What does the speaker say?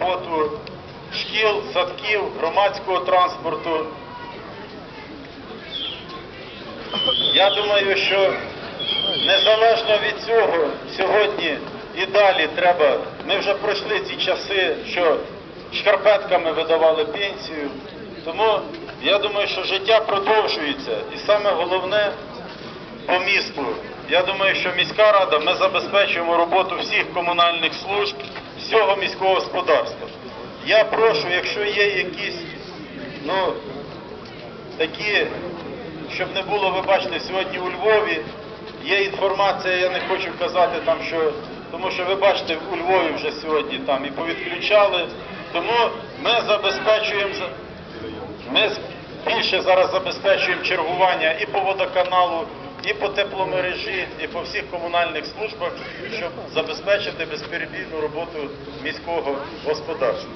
роботу шкіл, садків, громадського транспорту. Я думаю, що незалежно від цього, сьогодні і далі треба. Ми вже пройшли ці часи, що шкарпетками видавали пенсію. Тому я думаю, що життя продовжується. І саме головне по місту. Я думаю, що міська рада ми забезпечуємо роботу всіх комунальних служб, всього міського господарства. Я прошу, якщо є якісь ну, такі, щоб не було, ви бачите, сьогодні у Львові є інформація, я не хочу казати там, що тому що ви бачите, у Львові вже сьогодні там і повідключали. Тому ми забезпечуємо ми більше зараз забезпечуємо чергування і по водоканалу, і по тепломережі, і по всіх комунальних службах, щоб забезпечити безперебійну роботу міського господарства.